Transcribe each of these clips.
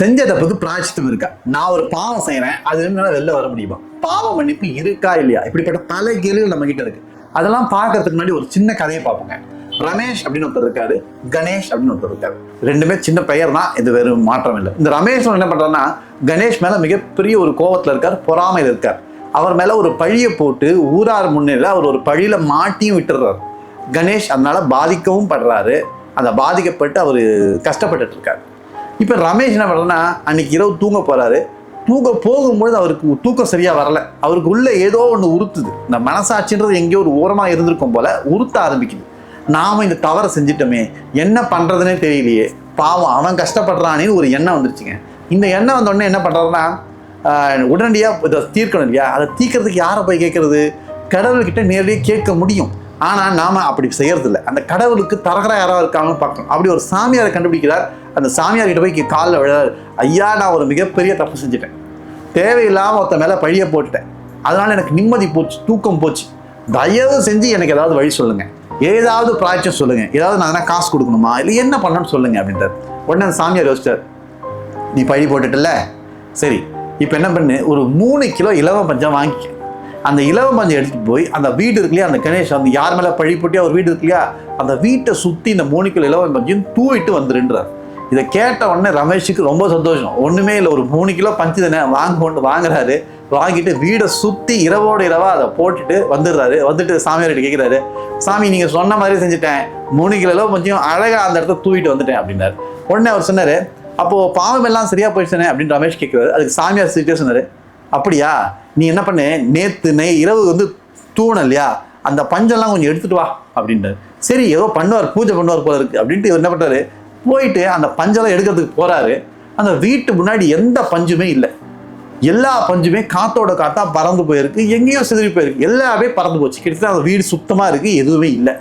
செஞ்ச தப்புக்கு பிராய்ச்சித்தம் இருக்கா நான் ஒரு பாவம் செய்யறேன் அது என்னால வெளில வர முடியுமா? பாவம் மன்னிப்பு இருக்கா இல்லையா? இப்படிப்பட்ட பல கேள்விகள் நம்ம கிட்ட இருக்கு. அதெல்லாம் பார்க்கறதுக்கு முன்னாடி ஒரு சின்ன கதையை பார்ப்போங்க. ரமேஷ் அப்படின்னு ஒருத்தர் இருக்காரு கணேஷ் அப்படின்னு ஒருத்தர் இருக்காரு. ரெண்டுமே சின்ன பெயர் தான் இது வெறும் மாற்றம் இல்லை. இந்த ரமேஷ் என்ன பண்றாருன்னா கணேஷ் மேல மிகப்பெரிய ஒரு கோவத்துல இருக்கார் பொறாமையில் இருக்கார். அவர் மேல ஒரு பழியை போட்டு ஊரார் முன்னிலையில் அவர் ஒரு பழியில மாட்டியும் விட்டுறாரு கணேஷ் அதனால பாதிக்கவும் படுறாரு. அந்த பாதிக்கப்பட்டு அவர் கஷ்டப்பட்டுட்டு இருக்காரு. இப்போ ரமேஷ் என்ன பண்ணுறேன்னா அன்றைக்கி இரவு தூங்க போகிறாரு தூங்க போகும்பொழுது அவருக்கு தூக்கம் சரியாக வரல. அவருக்கு உள்ளே ஏதோ ஒன்று உறுத்துது. இந்த மனசாட்சின்றது எங்கேயோ ஒரு ஓரமாக இருந்திருக்கும் போல உறுத்த ஆரம்பிக்குது. நாம இந்த தவறை செஞ்சிட்டோமே. என்ன பண்ணுறதுனே தெரியலையே. பாவம் அவன் கஷ்டப்படுறானேன்னு ஒரு எண்ணம் வந்துருச்சுங்க. இந்த எண்ணம் வந்தோடனே என்ன பண்ணுறாருன்னா உடனடியாக இதை தீர்க்கணும் இல்லையா? அதை தீர்க்கறதுக்கு யாரை போய் கேட்குறது? கடவுள்கிட்ட நேரடியாக கேட்க முடியும். ஆனால் நாம் அப்படி செய்யறதில்ல. அந்த கடவுளுக்கு தரகராக யாராவது இருக்காங்கன்னு பார்க்கணும். அப்படி ஒரு சாமியாரை கண்டுபிடிக்கிறார். அந்த சாமியார் கிட்ட போய் காலில் விழாரு ஐயா நான் ஒரு மிகப்பெரிய தப்பு செஞ்சுட்டேன். தேவையில்லாமல் ஒருத்த மேலே பழிய போட்டுட்டேன். அதனால் எனக்கு நிம்மதி போச்சு தூக்கம் போச்சு. தயவு செஞ்சு எனக்கு ஏதாவது வழி சொல்லுங்க. ஏதாவது பிராய்ச்சம் சொல்லுங்க. ஏதாவது நான் எதனா காசு கொடுக்கணுமா? இல்லை என்ன பண்ணணும்னு சொல்லுங்க அப்படின்றார். உடனே அந்த சாமியார் யோசிச்சார். நீ பழி போட்டுட்டல சரி இப்போ என்ன பண்ணு? ஒரு மூணு கிலோ இலவ பஞ்சம் வாங்கிக்க. அந்த இலவ பஞ்சம் எடுத்துகிட்டு போய் அந்த வீடு இருக்கு இல்லையா அந்த கணேஷ் அந்த யார் மேலே பழி போட்டியா ஒரு வீடு இருக்கு இல்லையா அந்த வீட்டை சுற்றி இந்த மூணு கிலோ இலவ பஞ்சம் தூவிட்டு வந்துருன்றார். இதை கேட்ட உடனே ரமேஷுக்கு ரொம்ப சந்தோஷம். ஒன்றுமே இல்லை ஒரு மூணு கிலோ பஞ்சு தானே வாங்க கொண்டு வாங்குறாரு. வாங்கிட்டு வீடை சுற்றி இரவோட இரவா அதை போட்டுட்டு வந்துடுறாரு. வந்துட்டு சாமியார்கிட்ட கேட்குறாரு சாமி நீங்கள் சொன்ன மாதிரி செஞ்சுட்டேன். மூணு கிலோ கொஞ்சம் அழகாக அந்த இடத்த தூவிட்டு வந்துட்டேன் அப்படின்னாரு. உடனே அவர் சொன்னார் அப்போது பாவம் எல்லாம் சரியாக போயிடுச்சுனே அப்படின்னு ரமேஷ் கேட்குறாரு அதுக்கு சாமியார் சிரிச்சே சொன்னார் அப்படியா? நீ என்ன பண்ணு? நேற்று நெய் இரவு வந்து தூணும் இல்லையா? அந்த பஞ்செல்லாம் கொஞ்சம் எடுத்துட்டு வா அப்படின்றாரு சரி ஏதோ பண்ணுவார் பூஜை பண்ணுவார் போல இருக்கு அப்படின்ட்டு இவர் என்ன பண்ணுறாரு போயிட்டு அந்த பஞ்செல்லாம் எடுக்கிறதுக்கு போறாரு. அந்த வீட்டு முன்னாடி எந்த பஞ்சுமே இல்லை. எல்லா பஞ்சுமே காத்தோட காத்தா பறந்து போயிருக்கு. எங்கேயோ சிதறி போயிருக்கு. எல்லாமே பறந்து போச்சு. கிட்டத்தட்ட அந்த வீடு சுத்தமாக இருக்கு. எதுவுமே இல்லை.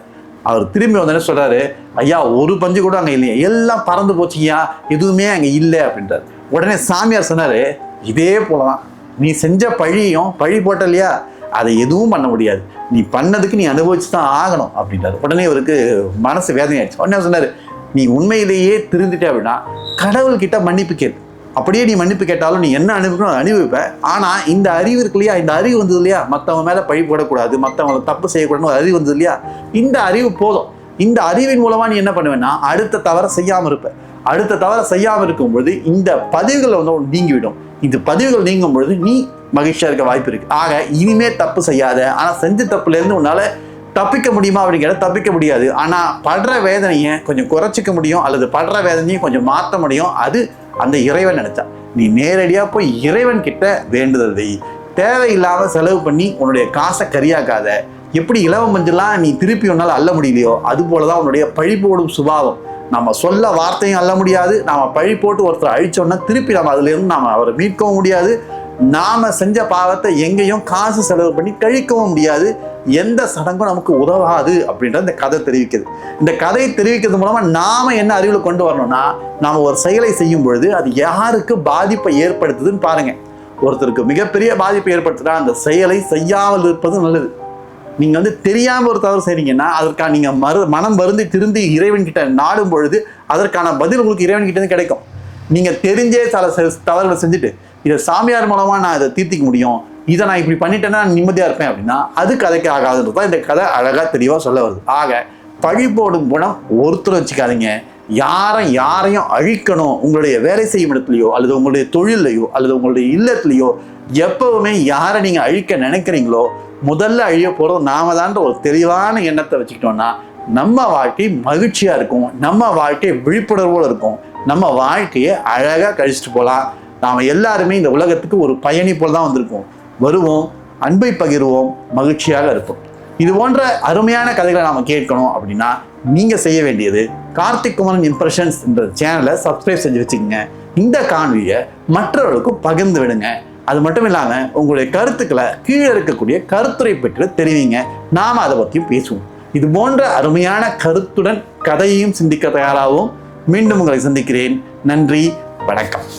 அவர் திரும்பி வந்தோடனே சொல்றாரு? ஐயா ஒரு பஞ்சு கூட அங்கே இல்லையா. எல்லாம் பறந்து போச்சுங்கய்யா எதுவுமே அங்கே இல்லை. அப்படின்றாரு. உடனே சாமியார் சொன்னார் இதே போலதான். நீ செஞ்ச பழியும் பழி போட்ட இல்லையா அதை எதுவும் பண்ண முடியாது. நீ பண்ணதுக்கு நீ அனுபவிச்சு தான் ஆகணும். அப்படின்றாரு. உடனே இவருக்கு மனசு வேதனை உடனே சொன்னார் நீ உண்மையிலேயே திருந்திட்ட அப்படின்னா கடவுள்கிட்ட மன்னிப்பு கேளு. அப்படியே நீ மன்னிப்பு கேட்டாலும் நீ என்ன அனுபவிக்கணும் அதை அனுபவிப்ப? ஆனால் இந்த அறிவு இருக்கு இல்லையா? இந்த அறிவு வந்தது இல்லையா? மற்றவங்க மேலே பழி போடக்கூடாது மற்றவங்களை தப்பு செய்யக்கூடாதுன்னு ஒரு அறிவு வந்தது இல்லையா? இந்த அறிவு போதும். இந்த அறிவின் மூலமாக நீ என்ன பண்ணுவேன்னா அடுத்த தவறை செய்யாமல் இருப்ப. அடுத்த தவறை செய்யாமல் இருக்கும் பொழுது இந்த பதிவுகள் வந்து நீங்கிவிடும். இந்த பதிவுகள் நீங்கும் பொழுது நீ மகிழ்ச்சியாக இருக்க வாய்ப்பு இருக்குது ஆக இனிமே தப்பு செய்யாத ஆனால் செஞ்ச தப்புலேருந்து உன்னால் உன்னால தப்பிக்க முடியுமா அப்படிங்கிற தப்பிக்க முடியாது. ஆனால் படுற வேதனையை கொஞ்சம் குறைச்சிக்க முடியும் அல்லது படுற வேதனையை கொஞ்சம் மாற்ற முடியும். அது அந்த இறைவன் நினைச்சா. நீ நேரடியாக போய் இறைவன் கிட்ட வேண்டுதல் வை. செலவு பண்ணி உன்னுடைய காசை கரியாக்காத. எப்படி இலவ மஞ்சள்லாம் நீ திருப்பி உன்னால் அள்ள முடியலையோ அது போல தான் உன்னுடைய பழி போடும் சுபாவம். நம்ம சொல்ல வார்த்தையும் அள்ள முடியாது. நாம் பழி போட்டு ஒருத்தர் அழிச்சோன்னா திருப்பி நம்ம அதுலேருந்து நாம் அவரை மீட்கவும் முடியாது. நாம செஞ்ச பாவத்தை எங்கேயும் காசு செலவு பண்ணி கழிக்கவும் முடியாது. எந்த சடங்கும் நமக்கு உதவாது அப்படின்ற இந்த கதை தெரிவிக்குது. இந்த கதையை தெரிவிக்கிறது மூலமா நாம என்ன அறிவில் கொண்டு வரணும்னா நாம ஒரு செயலை செய்யும் பொழுது அது யாருக்கு பாதிப்பை ஏற்படுத்துதுன்னு பாருங்க. ஒருத்தருக்கு மிகப்பெரிய பாதிப்பை ஏற்படுத்தினா அந்த செயலை செய்யாமல் இருப்பது நல்லது. நீங்க வந்து தெரியாம ஒரு தவறு செய்றீங்கன்னா அதற்கான நீங்க மறு மனம் வருந்து திருந்தி இறைவன் கிட்ட நாடும் பொழுது அதற்கான பதில் உங்களுக்கு இறைவன் கிட்ட இருந்து கிடைக்கும். நீங்க தெரிஞ்சே சில தவறுகளை செஞ்சுட்டு இதை சாமியார் மூலமா நான் இதை தீர்த்திக்க முடியும். இதை நான் இப்படி பண்ணிட்டேன்னா நிம்மதியாக நிம்மதியா இருப்பேன் அப்படின்னா அது கதைக்கு ஆகாதுன்றது தான் இந்த கதை அழகா தெளிவா சொல்ல வருது. ஆக பழி போடும் குணம் ஒருத்தர் வச்சுக்காதீங்க. யாரை யாரையும் அழிக்கணும் உங்களுடைய வேலை செய்யும் இடத்துலையோ அல்லது உங்களுடைய தொழிலையோ அல்லது உங்களுடைய இல்லத்துலையோ எப்பவுமே யாரை நீங்க அழிக்க நினைக்கிறீங்களோ முதல்ல அழிய போறது நாம தான்ற ஒரு தெளிவான எண்ணத்தை வச்சுக்கிட்டோம்னா நம்ம வாழ்க்கை மகிழ்ச்சியா இருக்கும். நம்ம வாழ்க்கை விழிப்புணர்வோடு இருக்கும். நம்ம வாழ்க்கையை அழகா கழிச்சிட்டு போகலாம். நாம் எல்லாருமே இந்த உலகத்துக்கு ஒரு பயணி போல் தான் வந்திருக்கோம் வருவோம் அன்பை பகிர்வோம் மகிழ்ச்சியாக இருப்போம். இது போன்ற அருமையான கதைகளை நாம் கேட்கணும் அப்படின்னா நீங்கள் செய்ய வேண்டியது கார்த்திக் குமரன் இம்ப்ரெஷன்ஸ் என்ற சேனலை சப்ஸ்கிரைப் செஞ்சு வச்சுக்கோங்க. இந்த காணொலியை மற்றவர்களுக்கும் பகிர்ந்து விடுங்க. அது மட்டும் இல்லாமல் உங்களுடைய கருத்துக்களை கீழே இருக்கக்கூடிய கருத்துரை பெற்று தெரிவிங்க. நாம அதை பற்றியும் பேசுவோம். இது போன்ற அருமையான கருத்துடன் கதையையும் சிந்திக்க தயாராகவும் மீண்டும் உங்களை சந்திக்கிறேன். நன்றி வணக்கம்.